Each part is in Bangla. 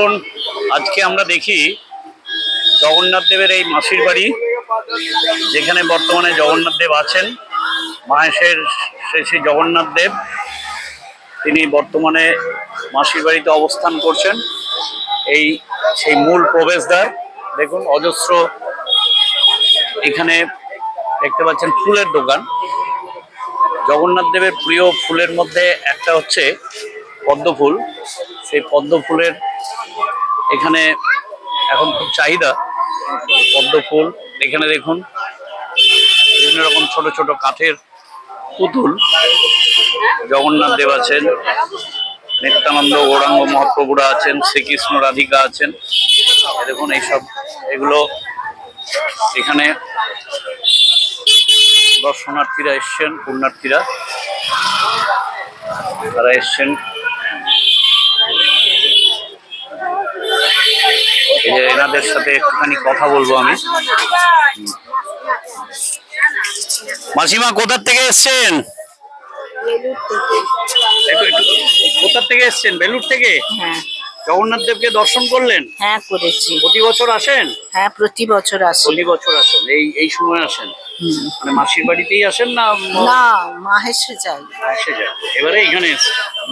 চলুন আজকে আমরা দেখি জগন্নাথ দেবের এই মাসির বাড়ি, যেখানে বর্তমানে জগন্নাথ দেব আছেন, মাহেশের শ্রী শ্রী জগন্নাথ দেব। তিনি বর্তমানে মাসির বাড়িতে অবস্থান করছেন। এই সেই মূল প্রবেশদ্বার, দেখুন অজস্র এখানে দেখতে পাচ্ছেন ফুলের দোকান। জগন্নাথ দেবের প্রিয় ফুলের মধ্যে একটা হচ্ছে পদ্ম ফুল। সেই পদ্ম ফুলের এখানে এখন খুব চাহিদা, পদ্ম ফুল। এখানে দেখুন, বিভিন্ন রকম ছোট ছোট কাঠের পুতুল। জগন্নাথ দেব আছেন, নিত্যানন্দ গৌরাঙ্গ মহাপ্রভুরা আছেন, শ্রীকৃষ্ণ রাধিকা আছেন। দেখুন, এইসব, এগুলো এখানে দর্শনার্থীরা এসছেন, পুণ্যার্থীরা। তারা এসছেন এই যে এনাদের সাথে একটুখানি কথা বলব আমি। মাসিমা কোথার থেকে এসছেন? কোথার থেকে এসছেন? বেলুর থেকে? হ্যাঁ। জগন্নাথ দেবকে দর্শন করলেন? হ্যাঁ করেছি। প্রতি বছর আসেন? হ্যাঁ প্রতি বছর আসেন প্রতি বছর আসেন এই এই সময় আসেন? মানে মাসির বাড়িতেই আসেন না না মাহেশে যাই এসে যায়। এবারে এখানে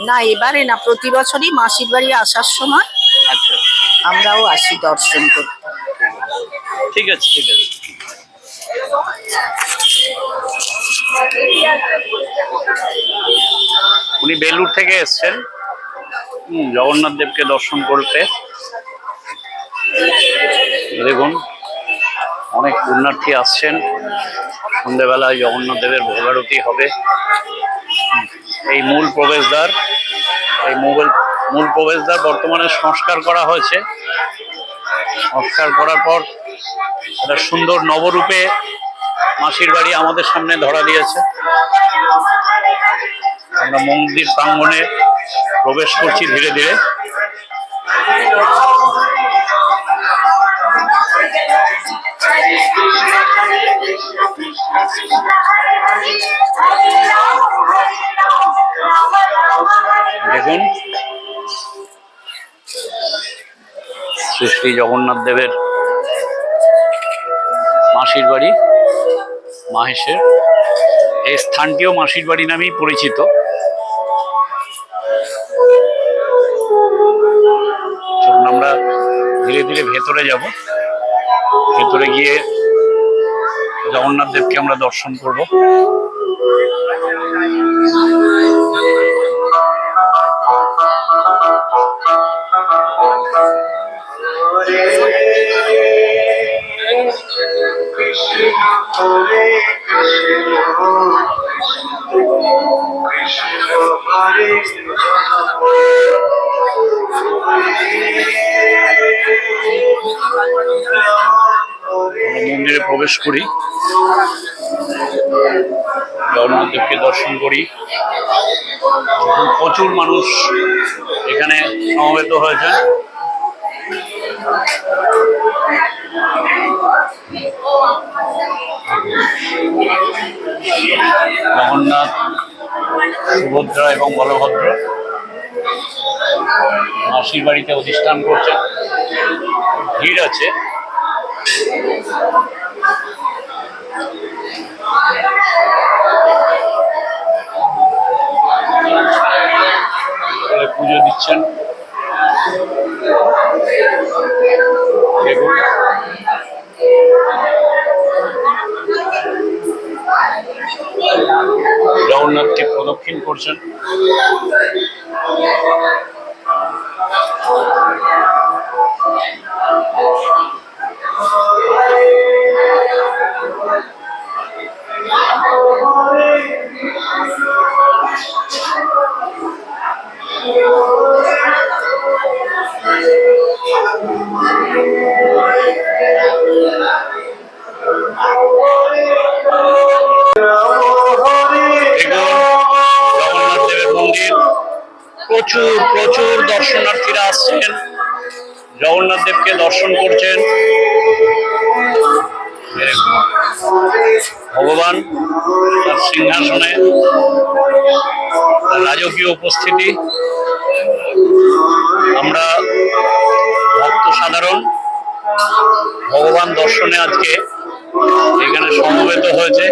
না এবারে না প্রতি বছরই মাসির বাড়ি আসার সময় আচ্ছা। আমরাও আসি দর্শন করতে। ঠিক আছে ঠিক আছে। উনি বেলুর থেকে এসছেন। জগন্নাথ দেবকে দর্শন করতে। দেখুন অনেক পুণ্যার্থী আসছেন। সন্ধেবেলায় জগন্নাথ দেবের ভোগারতি হবে। এই মূল প্রবেশদ্বার এই মূল মূল প্রবেশদ্বার বর্তমানে সংস্কার করা হয়েছে। সংস্কার করার পর একটা সুন্দর নবরূপে মাসির বাড়ি আমাদের সামনে ধরা দিয়েছে। আমরা মন্দির প্রাঙ্গণে প্রবেশ করছি ধীরে ধীরে। দেখুন শ্রী শ্রী জগন্নাথ দেবের মাসির বাড়ি, মাহেশের। এই স্থানটিও মাসির বাড়ি নামেই পরিচিত। চলুন আমরা ধীরে ধীরে ভেতরে যাব। ভেতরে গিয়ে জগন্নাথ দেবকে আমরা দর্শন করব। মন্দিরে প্রবেশ করি। জগন্নাথদেবকে দর্শন করি। প্রচুর মানুষ এখানে সমবেত হয়েছে জগন্নাথ, সুভদ্রা এবং বলভদ্র। মাসির বাড়িতে অধিষ্ঠান করছেন ভিড় আছে। পুজো দিচ্ছেন। জগন্নাথকে প্রদক্ষিণ করছেন। প্রচুর প্রচুর দর্শনার্থীরা আসছেন। জগন্নাথ দেবকে দর্শন করছেন। ভগবান তার সিংহাসনে রাজকীয় উপস্থিতি। আমরা ভক্ত সাধারণ, ভগবান দর্শনে আজকে এখানে সমবেত হয়েছে।